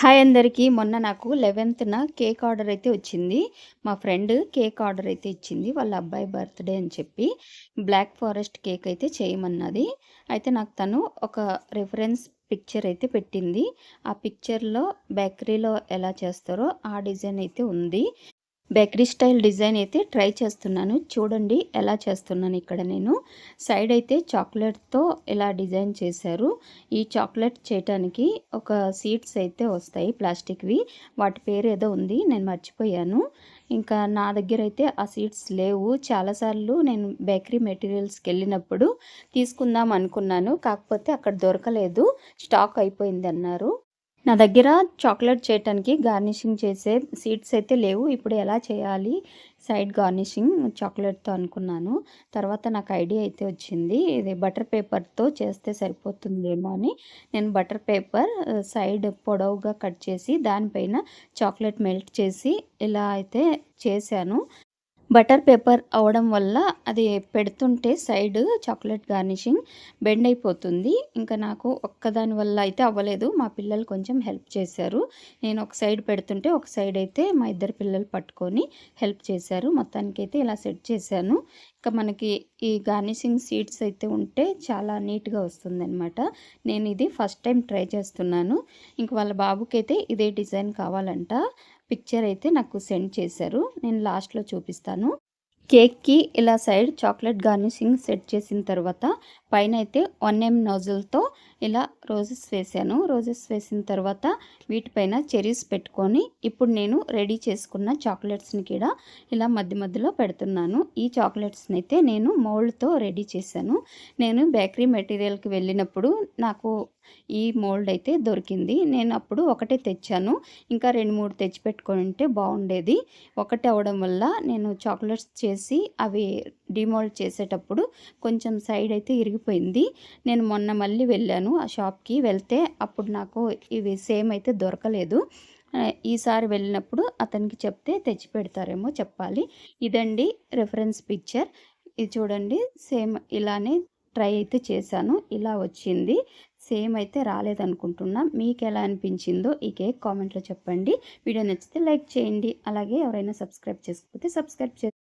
Hi అందరికీ. మొన్న నాకు లెవెన్త్న కేక్ ఆర్డర్ అయితే వచ్చింది. మా ఫ్రెండ్ కేక్ ఆర్డర్ అయితే ఇచ్చింది. వాళ్ళ అబ్బాయి బర్త్డే అని చెప్పి బ్లాక్ ఫారెస్ట్ కేక్ అయితే చేయమన్నది. అయితే నాకు తను ఒక రిఫరెన్స్ పిక్చర్ అయితే పెట్టింది. ఆ పిక్చర్లో బేకరీలో ఎలా చేస్తారో ఆ డిజైన్ అయితే ఉంది. బేకరీ స్టైల్ డిజైన్ అయితే ట్రై చేస్తున్నాను. చూడండి ఎలా చేస్తున్నాను ఇక్కడ నేను. సైడ్ అయితే చాక్లెట్తో ఇలా డిజైన్ చేశారు. ఈ చాక్లెట్ చేయటానికి ఒక సీడ్స్ అయితే వస్తాయి ప్లాస్టిక్వి వాటి పేరు ఏదో ఉంది నేను మర్చిపోయాను. ఇంకా నా దగ్గర అయితే ఆ సీడ్స్ లేవు. చాలాసార్లు నేను బేకరీ మెటీరియల్స్కి వెళ్ళినప్పుడు తీసుకుందాం అనుకున్నాను. కాకపోతే అక్కడ దొరకలేదు. స్టాక్ అయిపోయింది అన్నారు నా దగ్గర చాక్లెట్ చేయటానికి గార్నిషింగ్ చేసే సీడ్స్ అయితే లేవు. ఇప్పుడు ఎలా చేయాలి? సైడ్ గార్నిషింగ్ చాక్లెట్తో అనుకున్నాను. తర్వాత నాకు ఐడియా అయితే వచ్చింది. ఇది బటర్ పేపర్తో చేస్తే సరిపోతుందేమో అని. నేను బటర్ పేపర్ సైడ్ పొడవుగా కట్ చేసి దానిపైన చాక్లెట్ మెల్ట్ చేసి ఇలా అయితే చేశాను. బటర్ పేపర్ అవడం వల్ల అది పెడుతుంటే సైడ్ చాక్లెట్ గార్నిషింగ్ బెండ్ అయిపోతుంది. ఇంకా నాకు ఒక్కదాని వల్ల అయితే అవ్వలేదు. మా పిల్లలు కొంచెం హెల్ప్ చేశారు. నేను ఒక సైడ్ పెడుతుంటే ఒక సైడ్ అయితే మా ఇద్దరు పిల్లలు పట్టుకొని హెల్ప్ చేశారు. మొత్తానికి అయితే ఇలా సెట్ చేశాను. ఇంకా మనకి ఈ గార్నిషింగ్ సీడ్స్ అయితే ఉంటే చాలా నీట్గా వస్తుంది అనమాట నేను ఇది ఫస్ట్ టైం ట్రై చేస్తున్నాను. ఇంక వాళ్ళ బాబుకి అయితే ఇదే డిజైన్ కావాలంట. పిక్చర్ అయితే నాకు సెండ్ చేశారు. నేను లాస్ట్లో చూపిస్తాను. కేక్కి ఇలా సైడ్ చాక్లెట్ గార్నిషింగ్ సెట్ చేసిన తర్వాత పైన అయితే వన్ ఎం నోజల్తో ఇలా రోజెస్ వేసాను. రోజెస్ వేసిన తర్వాత వీటిపైన చెరీస్ పెట్టుకొని ఇప్పుడు నేను రెడీ చేసుకున్న చాక్లెట్స్ని కూడా ఇలా మధ్య మధ్యలో పెడుతున్నాను. ఈ చాక్లెట్స్ని అయితే నేను మోల్డ్తో రెడీ చేశాను. నేను బేకరీ మెటీరియల్కి వెళ్ళినప్పుడు నాకు ఈ మోల్డ్ అయితే దొరికింది. నేను అప్పుడు ఒకటే తెచ్చాను. ఇంకా రెండు మూడు తెచ్చి పెట్టుకొని ఉంటే బాగుండేది. ఒకటి అవడం వల్ల నేను చాక్లెట్స్ చేసి అవి డిమోల్డ్ చేసేటప్పుడు కొంచెం సైడ్ అయితే ఇరిగిపోయింది. నేను మొన్న మళ్ళీ వెళ్ళాను ఆ షాప్కి వెళ్తే అప్పుడు నాకు ఇవి సేమ్ అయితే దొరకలేదు. ఈసారి వెళ్ళినప్పుడు అతనికి చెప్తే తెచ్చి పెడతారేమో చెప్పాలి. ఇదండి రెఫరెన్స్ పిక్చర్. ఇది చూడండి సేమ్ ఇలానే ట్రై అయితే చేశాను. ఇలా వచ్చింది. సేమ్ అయితే రాలేదనుకుంటున్నా. మీకు ఎలా అనిపించిందో ఈ కేక్ కామెంట్లో చెప్పండి. వీడియో నచ్చితే లైక్ చేయండి. అలాగే ఎవరైనా సబ్స్క్రైబ్ చేసుకోకపోతే సబ్స్క్రైబ్ చే